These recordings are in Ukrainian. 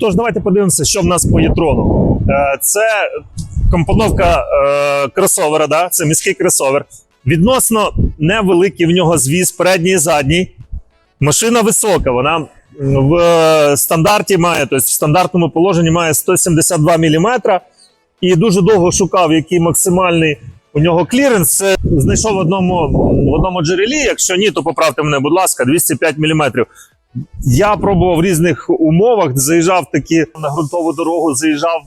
Тож, давайте подивимося, що в нас по Єтрону. Е, Це компоновка е, кросовера, да? це міський кросовер. Відносно невеликий в нього звіз, передній і задній. Машина висока, вона в е, стандарті має, тобто в стандартному положенні має 172 мм. І дуже довго шукав, який максимальний у нього кліренс. Знайшов в одному, в одному джерелі. Якщо ні, то поправте мене, будь ласка, 205 мм. Я пробував в різних умовах, заїжджав такі на ґрунтову дорогу, заїжджав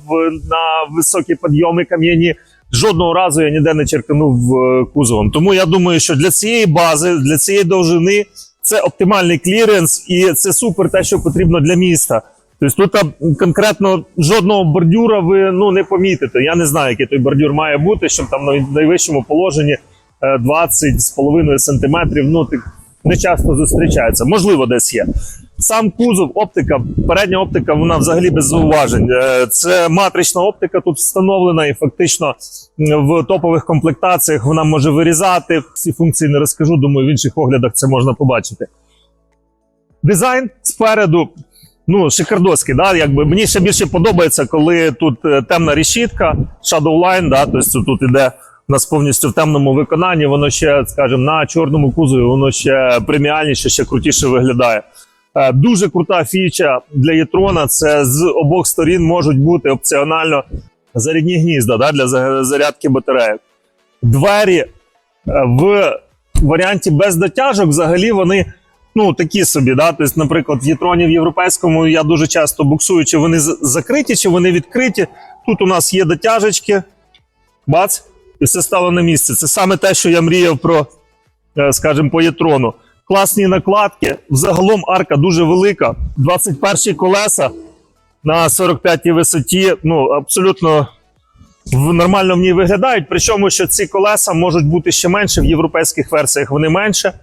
на високі підйоми кам'яні. Жодного разу я ніде не черканув е, кузовом. Тому я думаю, що для цієї бази, для цієї довжини це оптимальний кліренс, і це супер те, що потрібно для міста. Тобто тут конкретно жодного бордюра ви ну не помітите. Я не знаю, який той бордюр має бути, щоб там на найвищому положенні е, 20 з половиною сантиметрів. Ну так не часто зустрічається. Можливо, десь є. Сам кузов, оптика, передня оптика, вона взагалі без зауважень. Е, Це матрична оптика тут встановлена, і фактично в топових комплектаціях вона може вирізати. Всі функції не розкажу. Думаю, в інших оглядах це можна побачити. Дизайн спереду. Ну, шикардоський, да? Якби мені ще більше подобається, коли тут е, темна решітка, Shadowline, да? тобто тут іде нас повністю в темному виконанні, воно ще, скажімо, на чорному кузові, воно ще преміальніше, ще крутіше виглядає. Е, Дуже крута фіча для Єтрона. Це з обох сторін можуть бути опціонально зарядні гнізда да, для зарядки батареїв. Двері е, в варіанті без дотяжок взагалі вони ну, такі собі. Да? Тобто, наприклад, в Єтроні в європейському я дуже часто буксую, чи вони закриті, чи вони відкриті. Тут у нас є дотяжечки. Бац, і все стало на місце. Це саме те, що я мріяв про, е, скажімо, по Єтрону. Класні накладки. Взагалом арка дуже велика. 21 колеса на 45-й висоті. Ну, абсолютно нормально в ній виглядають. Причому, що ці колеса можуть бути ще менше в європейських версіях, вони менше.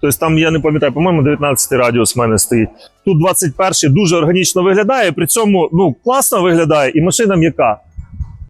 Тобто там, я не пам'ятаю, по-моєму, 19 радіус в мене стоїть. Тут 21 дуже органічно виглядає, при цьому ну, класно виглядає, і машина м'яка.